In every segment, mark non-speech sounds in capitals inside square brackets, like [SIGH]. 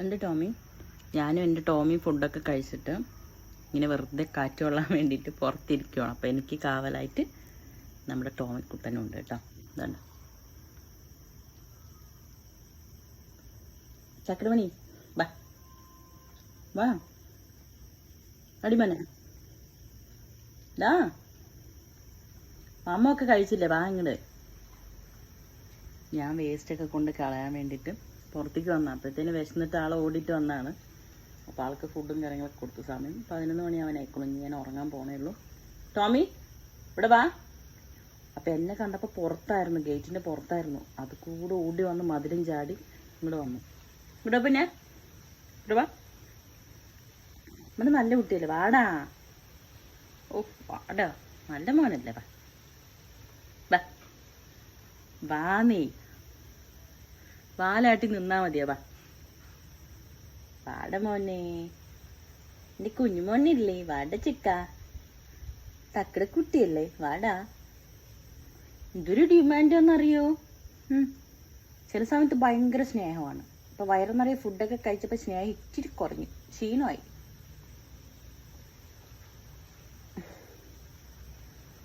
എന്റെ ടോമി? ഞാനും എന്റെ ടോമി ഫുഡൊക്കെ കഴിച്ചിട്ട് ഇങ്ങനെ വെറുതെ കാറ്റ് കൊള്ളാൻ വേണ്ടിയിട്ട് പുറത്തിരിക്കുകയാണ് അപ്പോൾ എനിക്ക് കാവലായിട്ട് നമ്മുടെ ടോമിക്കുട്ടനുണ്ട് കേട്ടോ. ഇതാണ് ചക്രമണി വാ. വാ. അടിമനെ ഡാ അമ്മ ഒക്കെ കഴിച്ചില്ലേ? വാ ഇങ്ങട്. ഞാൻ വേസ്റ്റൊക്കെ കൊണ്ട് കളയാൻ വേണ്ടിയിട്ട് പുറത്തേക്ക് വന്ന. അപ്പോഴത്തേന് വിശന്നിട്ട് ആൾ ഓടിയിട്ട് വന്നാണ്. അപ്പോൾ ആൾക്ക് ഫുഡും കാര്യങ്ങളൊക്കെ കൊടുത്തു സമയം പതിനൊന്ന് മണി അവൻ ആയിക്കോളും ഇനി ഞാൻ ഉറങ്ങാൻ പോണേ ഉള്ളൂ. ടോമി ഇവിടെ വാ. അപ്പം എന്നെ കണ്ടപ്പോൾ പുറത്തായിരുന്നു. ഗേറ്റിന്റെ പുറത്തായിരുന്നു. അത് കൂടെ ഓടി വന്ന് മതിലും ചാടി ഇങ്ങോട്ട് വന്നു. ഇവിടെ പിന്നെ. ഇവിടെ വാ. ഇവിടെ നല്ല കുട്ടിയല്ലേ? വാടാ. ഓ വാടാ. നല്ല മോനല്ലേ? വാ. വാ. വാ നീ. വാലാട്ടി നിന്നാ മതിയോ വാ. വാട മോനെ. എന്റെ കുഞ്ഞുമോനില്ലേ വാട ചിക്ക. തക്കട കുട്ടിയല്ലേ വാടാ. എന്തൊരു ഡിമാൻഡ് എന്നറിയോ. ചില സമയത്ത് ഭയങ്കര സ്നേഹമാണ്. ഇപ്പൊ വയറു നിറയെ ഫുഡൊക്കെ കഴിച്ചപ്പോ സ്നേഹം ഇച്ചിരി കുറഞ്ഞു. ക്ഷീണമായി.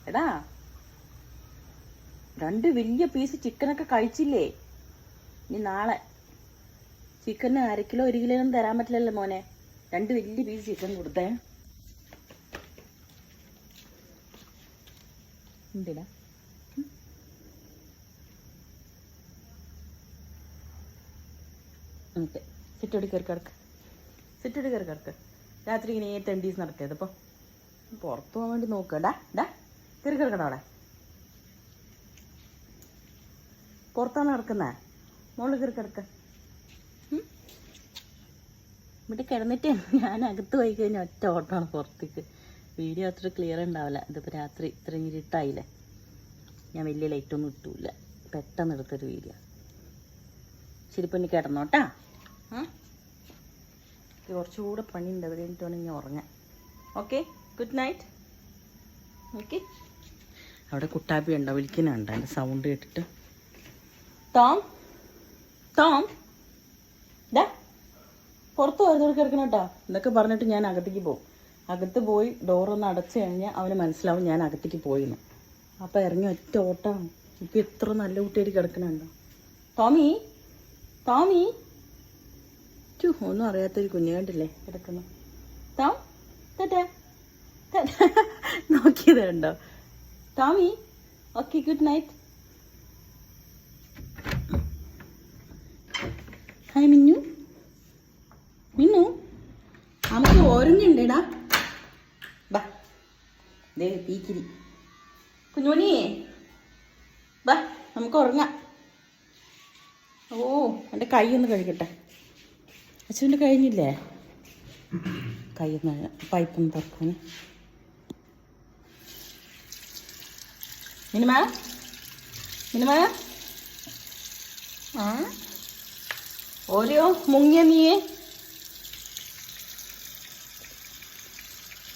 എടാ രണ്ട് വലിയ പീസ് ചിക്കനൊക്കെ കഴിച്ചില്ലേ? ഇനി നാളെ. ചിക്കന് അര കിലോ ഒരു കിലോ ഒന്നും തരാൻ പറ്റില്ലല്ലോ മോനെ. രണ്ട് വലിയ പീസ് ചിക്കൻ കൊടുത്തേ. എന്തിനാ? ഓക്കെ. സിറ്റോടി കയറി കിടക്ക്. സിറ്റോടി കയറി കിടക്ക്. രാത്രി ഇങ്ങനെ തെണ്ടീസ് നടത്തിയത് അപ്പോൾ പുറത്തു പോകാൻ വേണ്ടി നോക്കുക ഡാ കയറി കിടക്കണം അവിടെ. പുറത്താണ് കിടക്കുന്നേ മോൾ കയറി കിടക്ക. ഇവിടെ കിടന്നിട്ട് ഞാൻ അകത്ത് പോയി കഴിഞ്ഞാൽ ഒറ്റ ഓട്ടമാണ് പുറത്തേക്ക്. വീഡിയോ അത്ര ക്ലിയർ ഉണ്ടാവില്ല. ഇതിപ്പോൾ രാത്രി ഇത്രയും ഇരുട്ടായില്ലേ? ഞാൻ വലിയ ലൈറ്റൊന്നും ഇട്ടൂല. പെട്ടെന്ന് എടുത്തൊരു വീഡിയോ ശരി കിടന്നോട്ടാ കുറച്ചുകൂടെ പണിയുണ്ട്. അത് കഴിഞ്ഞിട്ട് വേണം ഞാൻ ഉറങ്ങാൻ. ഓക്കെ ഗുഡ് നൈറ്റ് ഓക്കെ അവിടെ കുട്ടാപ്പി ഉണ്ടോ? വിളിക്കുന്നുണ്ടോ? എന്റെ സൗണ്ട് കേട്ടിട്ട്. ടോം? ടോം. ഡാ പുറത്ത് വരുന്നവർ കിടക്കണം കേട്ടോ. എന്നൊക്കെ പറഞ്ഞിട്ട് ഞാൻ അകത്തേക്ക് പോകും. അകത്ത് പോയി ഡോറൊന്ന് അടച്ചു കഴിഞ്ഞാൽ അവന് മനസ്സിലാവും ഞാൻ അകത്തേക്ക് പോയിന്ന്. അപ്പം ഇറങ്ങി ഒറ്റ ഓട്ടമാണ് ഇപ്പം എത്ര നല്ല കുട്ടിയായിട്ട് കിടക്കണുണ്ടോ? ടോമി ടോമി. ചു ഒന്നും അറിയാത്തൊരു കുഞ്ഞു കണ്ടില്ലേ കിടക്കുന്നു. ടോം തട്ടാ [LAUGHS] നോക്കിയത് കണ്ടോ Tommy okay good night hi Minnu. Minnu നമുക്ക് ഓരഞ്ഞുണ്ടേടാ ബാ. ദേ തീക്കിരി. കുഞ്ഞുമണിയേ ബാ നമുക്ക് ഉറങ്ങാം. ഓ എന്റെ കൈ ഒന്ന് കഴുകട്ടെ. അച്ഛന്റെ കഴിഞ്ഞില്ലേ കൈ ഒന്ന് പൈപ്പൊന്ന് തുറക്കാൻ മിനിമ? മിനിമ? ആ? 어려 목념이에?